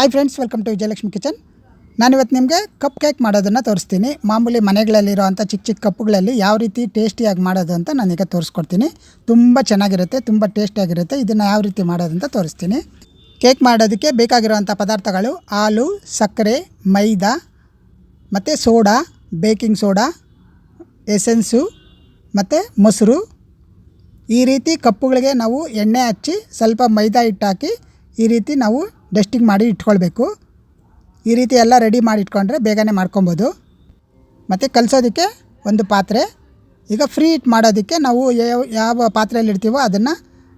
Hi friends welcome to Vijayalakshmi kitchen ನಾನಿವತ್ತು ನಿಮಗೆ cup cake ಮಾಡೋದನ್ನು ತೋರಿಸ್ತೀನಿ. ಮಾಮೂಲಿ ಮನೆಗಳಲ್ಲಿರೋ ಅಂಥ ಚಿಕ್ಕ ಚಿಕ್ಕ ಕಪ್ಗಳಲ್ಲಿ ಯಾವ ರೀತಿ ಟೇಸ್ಟಿಯಾಗಿ ಮಾಡೋದು ಅಂತ ನಾನೀಗ ತೋರಿಸ್ಕೊಡ್ತೀನಿ. ತುಂಬ ಚೆನ್ನಾಗಿರುತ್ತೆ, ತುಂಬ ಟೇಸ್ಟಿಯಾಗಿರುತ್ತೆ ಇದನ್ನು ಯಾವ ರೀತಿ ಮಾಡೋದು ಅಂತ ತೋರಿಸ್ತೀನಿ. ಕೇಕ್ ಮಾಡೋದಕ್ಕೆ ಬೇಕಾಗಿರುವಂಥ ಪದಾರ್ಥಗಳು ಹಾಲು, ಸಕ್ಕರೆ, ಮೈದಾ, ಮತ್ತು ಸೋಡಾ ಬೇಕಿಂಗ್ ಸೋಡಾ ಎಸೆನ್ಸು ಮತ್ತು ಮೊಸರು. ಈ ರೀತಿ ಕಪ್ಪುಗಳಿಗೆ ನಾವು ಎಣ್ಣೆ ಹಚ್ಚಿ ಸ್ವಲ್ಪ ಮೈದಾ ಹಿಟ್ಟು ಹಾಕಿ ಈ ರೀತಿ ನಾವು ಡಸ್ಟಿಂಗ್ ಮಾಡಿ ಇಟ್ಕೊಳ್ಬೇಕು. ಈ ರೀತಿ ಎಲ್ಲ ರೆಡಿ ಮಾಡಿ ಇಟ್ಕೊಂಡ್ರೆ ಬೇಗನೆ ಮಾಡ್ಕೊಬೋದು. ಮತ್ತು ಕಲಿಸೋದಕ್ಕೆ ಒಂದು ಪಾತ್ರೆ. ಈಗ ಫ್ರೀ ಹಿಟ್ ಮಾಡೋದಕ್ಕೆ ನಾವು ಯಾವ ಯಾವ ಪಾತ್ರೆಯಲ್ಲಿ ಇಡ್ತೀವೋ ಅದನ್ನು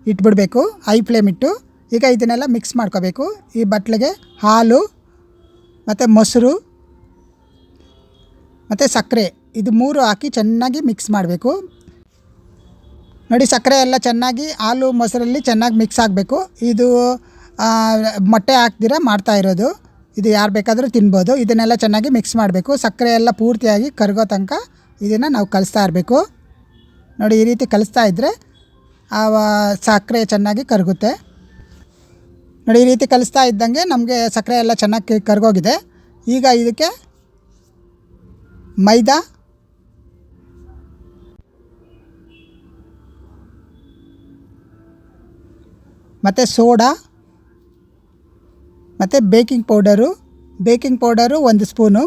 ಇಟ್ಬಿಡಬೇಕು. ಐ ಫ್ಲೇಮ್ ಇಟ್ಟು. ಈಗ ಇದನ್ನೆಲ್ಲ ಮಿಕ್ಸ್ ಮಾಡ್ಕೋಬೇಕು. ಈ ಬಟ್ಲಿಗೆ ಹಾಲು, ಮತ್ತು ಮೊಸರು, ಮತ್ತು ಸಕ್ಕರೆ. ಇದು ಮೂರು ಹಾಕಿ ಚೆನ್ನಾಗಿ ಮಿಕ್ಸ್ ಮಾಡಬೇಕು. ನೋಡಿ ಸಕ್ಕರೆ ಎಲ್ಲ ಚೆನ್ನಾಗಿ, ಹಾಲು, ಮೊಸರಲ್ಲಿ ಚೆನ್ನಾಗಿ ಮಿಕ್ಸ್ ಆಗಬೇಕು. ಇದು ಮೊಟ್ಟೆ ಹಾಕ್ದಿರ ಮಾಡ್ತಾ ಇರೋದು. ಇದು ಯಾರು ಬೇಕಾದರೂ ತಿನ್ಬೋದು. ಇದನ್ನೆಲ್ಲ ಚೆನ್ನಾಗಿ ಮಿಕ್ಸ್ ಮಾಡಬೇಕು. ಸಕ್ಕರೆ ಎಲ್ಲ ಪೂರ್ತಿಯಾಗಿ ಕರಗೋ ತನಕ ಇದನ್ನು ನಾವು ಕಲಿಸ್ತಾ ಇರಬೇಕು. ನೋಡಿ, ಈ ರೀತಿ ಕಲಿಸ್ತಾ ಇದ್ದರೆ ಆ ಸಕ್ಕರೆ ಚೆನ್ನಾಗಿ ಕರಗುತ್ತೆ. ನೋಡಿ, ಈ ರೀತಿ ಕಲಿಸ್ತಾ ಇದ್ದಂಗೆ ನಮಗೆ ಸಕ್ಕರೆ ಎಲ್ಲ ಚೆನ್ನಾಗಿ ಕರಗೋಗಿದೆ. ಈಗ ಇದಕ್ಕೆ ಮೈದಾ, ಮತ್ತು ಸೋಡಾ ಮತ್ತು ಬೇಕಿಂಗ್ ಪೌಡರು ಬೇಕಿಂಗ್ ಪೌಡರು ಒಂದು ಸ್ಪೂನು.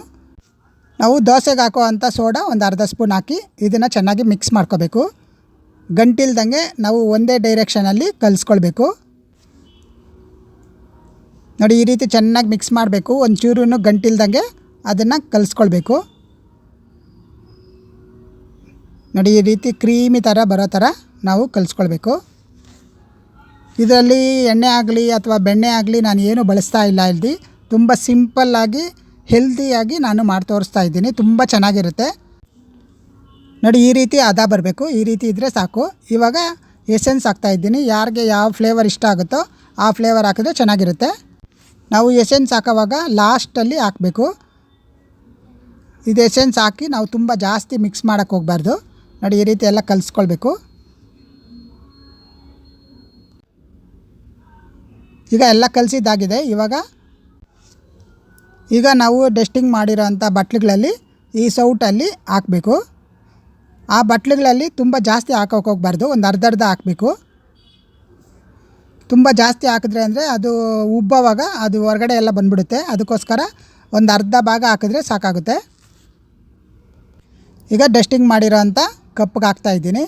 ನಾವು ದೋಸೆಗೆ ಹಾಕೋ ಸೋಡಾ ಒಂದು ಅರ್ಧ ಸ್ಪೂನ್ ಹಾಕಿ ಇದನ್ನು ಚೆನ್ನಾಗಿ ಮಿಕ್ಸ್ ಮಾಡ್ಕೋಬೇಕು. ಗಂಟಿಲ್ದಂಗೆ ನಾವು ಒಂದೇ ಡೈರೆಕ್ಷನಲ್ಲಿ ಕಲಿಸ್ಕೊಳ್ಬೇಕು. ನೋಡಿ, ಈ ರೀತಿ ಚೆನ್ನಾಗಿ ಮಿಕ್ಸ್ ಮಾಡಬೇಕು. ಒಂದು ಚೂರು ಗಂಟಿಲ್ದಂಗೆ ಅದನ್ನು ಕಲಿಸ್ಕೊಳ್ಬೇಕು. ನೋಡಿ, ಈ ರೀತಿ ಕ್ರೀಮಿ ಥರ ಬರೋ ಥರ ನಾವು ಕಲಿಸ್ಕೊಳ್ಬೇಕು. ಇದರಲ್ಲಿ ಎಣ್ಣೆ ಆಗಲಿ ಅಥವಾ ಬೆಣ್ಣೆ ಆಗಲಿ ನಾನು ಏನು ಬಳಸ್ತಾ ಇಲ್ಲ ಇಲ್ಲಿ ತುಂಬ ಸಿಂಪಲ್ಲಾಗಿ ಹೆಲ್ದಿಯಾಗಿ ನಾನು ಮಾಡಿ ತೋರಿಸ್ತಾ ಇದ್ದೀನಿ. ತುಂಬ ಚೆನ್ನಾಗಿರುತ್ತೆ. ನೋಡಿ, ಈ ರೀತಿ ಅದ ಬರಬೇಕು. ಈ ರೀತಿ ಇದ್ದರೆ ಸಾಕು. ಇವಾಗ ಎಸೆನ್ಸ್ ಹಾಕ್ತಾ ಇದ್ದೀನಿ. ಯಾರಿಗೆ ಯಾವ ಫ್ಲೇವರ್ ಇಷ್ಟ ಆಗುತ್ತೋ ಆ ಫ್ಲೇವರ್ ಹಾಕಿದ್ರೆ ಚೆನ್ನಾಗಿರುತ್ತೆ. ನಾವು ಎಸೆನ್ಸ್ ಹಾಕೋವಾಗ ಲಾಸ್ಟಲ್ಲಿ ಹಾಕಬೇಕು. ಇದು ಎಸೆನ್ಸ್ ಹಾಕಿ ನಾವು ತುಂಬ ಜಾಸ್ತಿ ಮಿಕ್ಸ್ ಮಾಡೋಕ್ಕೆ ಹೋಗಬಾರ್ದು. ನೋಡಿ, ಈ ರೀತಿ ಎಲ್ಲ ಕಲಿಸ್ಕೊಳ್ಬೇಕು. ಈಗ ಎಲ್ಲ ಕಲಸಿದ್ದಾಗಿದೆ. ಇವಾಗ ಈಗ ನಾವು ಡಸ್ಟಿಂಗ್ ಮಾಡಿರೋ ಅಂಥ ಬಟ್ಲುಗಳಲ್ಲಿ ಈ ಸೌಟಲ್ಲಿ ಹಾಕಬೇಕು. ಆ ಬಟ್ಲುಗಳಲ್ಲಿ ತುಂಬ ಜಾಸ್ತಿ ಹಾಕೋಕೆ ಹೋಗ್ಬಾರ್ದು. ಒಂದು ಅರ್ಧ ಅರ್ಧ ಹಾಕಬೇಕು. ತುಂಬ ಜಾಸ್ತಿ ಹಾಕಿದ್ರೆ ಅಂದರೆ ಅದು ಉಬ್ಬವಾಗ ಅದು ಹೊರಗಡೆ ಎಲ್ಲ ಬಂದ್ಬಿಡುತ್ತೆ. ಅದಕ್ಕೋಸ್ಕರ ಒಂದು ಅರ್ಧ ಭಾಗ ಹಾಕಿದ್ರೆ ಸಾಕಾಗುತ್ತೆ. ಈಗ ಡಸ್ಟಿಂಗ್ ಮಾಡಿರೋ ಅಂಥ ಕಪ್ಪಿಗೆ ಹಾಕ್ತಾ ಇದ್ದೀನಿ.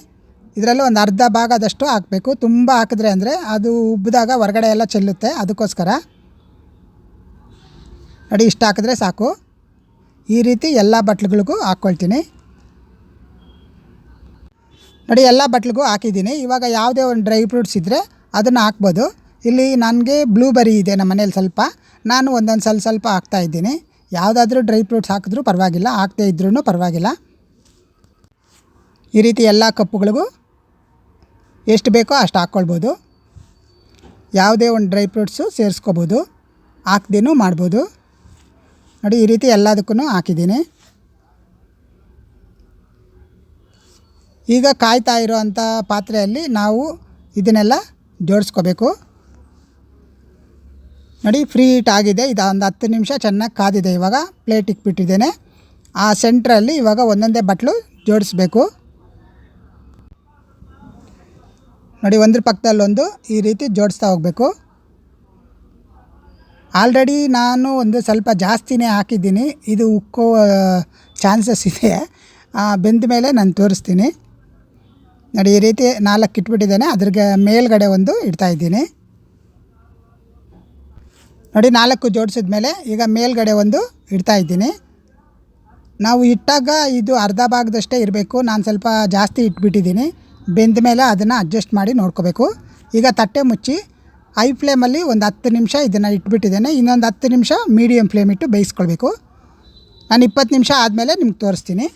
ಇದರಲ್ಲಿ ಒಂದು ಅರ್ಧ ಭಾಗದಷ್ಟು ಹಾಕಬೇಕು. ತುಂಬ ಹಾಕಿದ್ರೆ ಅಂದರೆ ಅದು ಉಬ್ಬಿದಾಗ ಹೊರಗಡೆ ಎಲ್ಲ ಚೆಲ್ಲುತ್ತೆ. ಅದಕ್ಕೋಸ್ಕರ ನೋಡಿ, ಇಷ್ಟು ಹಾಕಿದ್ರೆ ಸಾಕು. ಈ ರೀತಿ ಎಲ್ಲ ಬಟ್ಲುಗಳಿಗೂ ಹಾಕ್ಕೊಳ್ತೀನಿ ನೋಡಿ, ಎಲ್ಲ ಬಟ್ಲಿಗೂ ಹಾಕಿದ್ದೀನಿ. ಇವಾಗ ಯಾವುದೇ ಒಂದು ಡ್ರೈ ಫ್ರೂಟ್ಸ್ ಇದ್ದರೆ ಅದನ್ನು ಹಾಕ್ಬೋದು. ಇಲ್ಲಿ ನನಗೆ ಬ್ಲೂಬೆರಿ ಇದೆ ನಮ್ಮ ಮನೇಲಿ ಸ್ವಲ್ಪ. ನಾನು ಒಂದೊಂದು ಸ್ವಲ್ಪ ಸ್ವಲ್ಪ ಹಾಕ್ತಾ ಇದ್ದೀನಿ. ಯಾವುದಾದ್ರೂ ಡ್ರೈ ಫ್ರೂಟ್ಸ್ ಹಾಕಿದ್ರೂ ಪರವಾಗಿಲ್ಲ. ಹಾಕದೇ ಇದ್ರೂ ಪರವಾಗಿಲ್ಲ. ಈ ರೀತಿ ಎಲ್ಲ ಕಪ್ಪುಗಳಿಗೂ ಎಷ್ಟು ಬೇಕೋ ಅಷ್ಟು ಹಾಕ್ಕೊಳ್ಬೋದು. ಯಾವುದೇ ಒಂದು ಡ್ರೈ ಫ್ರೂಟ್ಸು ಸೇರಿಸ್ಕೋಬೋದು. ಹಾಕ್ದೇನೂ ಮಾಡ್ಬೋದು. ನೋಡಿ, ಈ ರೀತಿ ಎಲ್ಲದಕ್ಕೂ ಹಾಕಿದ್ದೀನಿ. ಈಗ ಕಾಯ್ತಾ ಇರೋವಂಥ ಪಾತ್ರೆಯಲ್ಲಿ ನಾವು ಇದನ್ನೆಲ್ಲ ಜೋಡಿಸ್ಕೋಬೇಕು. ನೋಡಿ, ಫ್ರೀ ಹೀಟ್ ಆಗಿದೆ. ಇದು ಒಂದು ಹತ್ತು ನಿಮಿಷ ಚೆನ್ನಾಗಿ ಕಾದಿದೆ. ಇವಾಗ ಪ್ಲೇಟ್ ಬಿಟ್ಟಿದ್ದೇನೆ ಆ ಸೆಂಟ್ರಲ್ಲಿ ಇವಾಗ ಒಂದೊಂದೇ ಬಟ್ಲು ಜೋಡಿಸ್ಬೇಕು. ನೋಡಿ, ಒಂದ್ರ ಪಕ್ಕದಲ್ಲೊಂದು ಈ ರೀತಿ ಜೋಡಿಸ್ತಾ ಹೋಗಬೇಕು. ಆಲ್ರೆಡಿ ನಾನು ಒಂದು ಸ್ವಲ್ಪ ಜಾಸ್ತಿನೇ ಹಾಕಿದ್ದೀನಿ. ಇದು ಉಕ್ಕೋ ಚಾನ್ಸಸ್ ಇದೆ. ಬೆಂದ ಮೇಲೆ ನಾನು ತೋರಿಸ್ತೀನಿ. ನೋಡಿ, ಈ ರೀತಿ ನಾಲ್ಕು ಇಟ್ಬಿಟ್ಟಿದ್ದೇನೆ. ಅದ್ರಿಗೆ ಮೇಲ್ಗಡೆ ಒಂದು ಇಡ್ತಾ ಇದ್ದೀನಿ. ನೋಡಿ, ನಾಲ್ಕು ಜೋಡಿಸಿದ ಮೇಲೆ ಈಗ ಮೇಲ್ಗಡೆ ಒಂದು ಇಡ್ತಾ ಇದ್ದೀನಿ. ನಾವು ಇಟ್ಟಾಗ ಇದು ಅರ್ಧ ಭಾಗದಷ್ಟೇ ಇರಬೇಕು. ನಾನು ಸ್ವಲ್ಪ ಜಾಸ್ತಿ ಇಟ್ಬಿಟ್ಟಿದ್ದೀನಿ. ಬೆಂದ ಮೇಲೆ ಅದನ್ನು ಅಡ್ಜಸ್ಟ್ ಮಾಡಿ ನೋಡ್ಕೋಬೇಕು. ಈಗ ತಟ್ಟೆ ಮುಚ್ಚಿ ಐ ಫ್ಲೇಮಲ್ಲಿ ಒಂದು ಹತ್ತು ನಿಮಿಷ ಇದನ್ನು ಇಟ್ಬಿಟ್ಟಿದ್ದೇನೆ. ಇನ್ನೊಂದು ಹತ್ತು ನಿಮಿಷ ಮೀಡಿಯಮ್ ಫ್ಲೇಮ್ ಇಟ್ಟು ಬೇಯಿಸ್ಕೊಳ್ಬೇಕು. ನಾನು ಇಪ್ಪತ್ತು ನಿಮಿಷ ಆದಮೇಲೆ ನಿಮ್ಗೆ ತೋರಿಸ್ತೀನಿ.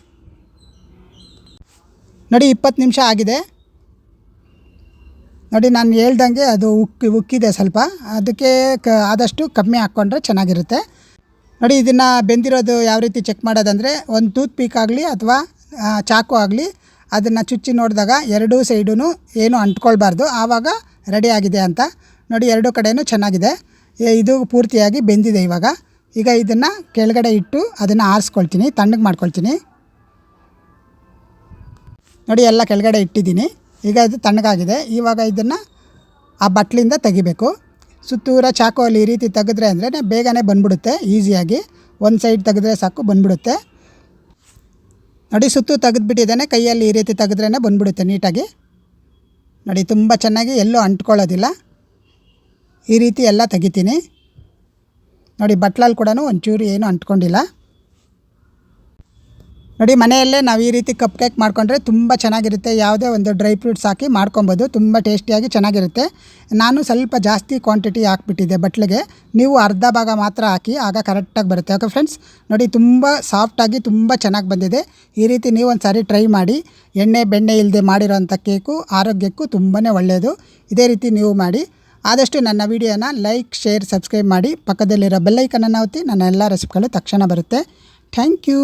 ನೋಡಿ, ಇಪ್ಪತ್ತು ನಿಮಿಷ ಆಗಿದೆ. ನೋಡಿ, ನಾನು ಹೇಳ್ದಂಗೆ ಅದು ಉಕ್ಕಿ, ಉಕ್ಕಿದೆ ಸ್ವಲ್ಪ. ಅದಕ್ಕೆ ಕ, ಆದಷ್ಟು ಕಮ್ಮಿ ಹಾಕ್ಕೊಂಡ್ರೆ ಚೆನ್ನಾಗಿರುತ್ತೆ. ನೋಡಿ, ಇದನ್ನು ಬೆಂದಿರೋದು ಯಾವ ರೀತಿ ಚೆಕ್ ಮಾಡೋದಂದರೆ, ಒಂದು ಟೂತ್ ಪೀಕ್ ಆಗಲಿ ಅಥವಾ ಚಾಕು ಆಗಲಿ ಅದನ್ನು ಚುಚ್ಚಿ ನೋಡಿದಾಗ ಎರಡೂ ಸೈಡೂ ಏನು ಅಂಟ್ಕೊಳ್ಬಾರ್ದು. ಆವಾಗ ರೆಡಿ ಆಗಿದೆ ಅಂತ. ನೋಡಿ, ಎರಡೂ ಕಡೆಯೂ ಚೆನ್ನಾಗಿದೆ. ಇದು ಪೂರ್ತಿಯಾಗಿ ಬೆಂದಿದೆ ಇವಾಗ. ಈಗ ಇದನ್ನು ಕೆಳಗಡೆ ಇಟ್ಟು ಅದನ್ನು ಆರಿಸ್ಕೊಳ್ತೀನಿ, ತಣ್ಣಗೆ ಮಾಡ್ಕೊಳ್ತೀನಿ. ನೋಡಿ, ಎಲ್ಲ ಕೆಳಗಡೆ ಇಟ್ಟಿದ್ದೀನಿ. ಈಗ ಇದು ತಣ್ಣಗಾಗಿದೆ. ಇವಾಗ ಇದನ್ನು ಆ ಬಟ್ಲಿಂದ ತೆಗಿಬೇಕು. ಸುತ್ತೂರ ಚಾಕುವಲ್ಲಿ ಈ ರೀತಿ ತೆಗೆದ್ರೆ ಅಂದರೆ ಬೇಗನೆ ಬಂದ್ಬಿಡುತ್ತೆ, ಈಸಿಯಾಗಿ. ಒಂದು ಸೈಡ್ ತೆಗೆದ್ರೆ ಸಾಕು, ಬಂದ್ಬಿಡುತ್ತೆ. ನೋಡಿ ಸುತ್ತು ತೆಗೆದುಬಿಟ್ಟಿದ್ದಾನೆ, ಕೈಯಲ್ಲಿ ಈ ರೀತಿ ತೆಗೆದ್ರೇ ಬಂದ್ಬಿಡುತ್ತೆ ನೀಟಾಗಿ. ನೋಡಿ ತುಂಬ ಚೆನ್ನಾಗಿ ಎಲ್ಲೂ ಅಂಟ್ಕೊಳ್ಳೋದಿಲ್ಲ. ಈ ರೀತಿ ಎಲ್ಲ ತೆಗಿತೀನಿ. ನೋಡಿ ಬಟ್ಲಲ್ಲಿ ಕೂಡ ಒಂಚೂರು ಏನೂ ಅಂಟ್ಕೊಂಡಿಲ್ಲ. ನೋಡಿ, ಮನೆಯಲ್ಲೇ ನಾವು ಈ ರೀತಿ ಕಪ್ ಕೇಕ್ ಮಾಡ್ಕೊಂಡ್ರೆ ತುಂಬ ಚೆನ್ನಾಗಿರುತ್ತೆ. ಯಾವುದೇ ಒಂದು ಡ್ರೈ ಫ್ರೂಟ್ಸ್ ಹಾಕಿ ಮಾಡ್ಕೊಬೋದು. ತುಂಬ ಟೇಸ್ಟಿಯಾಗಿ ಚೆನ್ನಾಗಿರುತ್ತೆ. ನಾನು ಸ್ವಲ್ಪ ಜಾಸ್ತಿ ಕ್ವಾಂಟಿಟಿ ಹಾಕ್ಬಿಟ್ಟಿದ್ದೆ ಬಟ್ಲಿಗೆ. ನೀವು ಅರ್ಧ ಭಾಗ ಮಾತ್ರ ಹಾಕಿ, ಆಗ ಕರೆಕ್ಟಾಗಿ ಬರುತ್ತೆ. ಓಕೆ ಫ್ರೆಂಡ್ಸ್ ನೋಡಿ, ತುಂಬ ಸಾಫ್ಟಾಗಿ ತುಂಬ ಚೆನ್ನಾಗಿ ಬಂದಿದೆ. ಈ ರೀತಿ ನೀವು ಒಂದು ಸಾರಿ ಟ್ರೈ ಮಾಡಿ. ಎಣ್ಣೆ, ಬೆಣ್ಣೆ ಇಲ್ಲದೆ ಮಾಡಿರೋಂಥ ಕೇಕು ಆರೋಗ್ಯಕ್ಕೂ ತುಂಬಾ ಒಳ್ಳೆಯದು ಇದೇ ರೀತಿ ನೀವು ಮಾಡಿ. ಆದಷ್ಟು ನನ್ನ ವಿಡಿಯೋನ ಲೈಕ್ ಶೇರ್ ಸಬ್ಸ್ಕ್ರೈಬ್ ಮಾಡಿ. ಪಕ್ಕದಲ್ಲಿರೋ ಬೆಲ್ಲೈಕನನ್ನು ಒತ್ತಿ. ನನ್ನ ಎಲ್ಲ ರೆಸಿಪಿಗಳು ತಕ್ಷಣ ಬರುತ್ತೆ. Thank you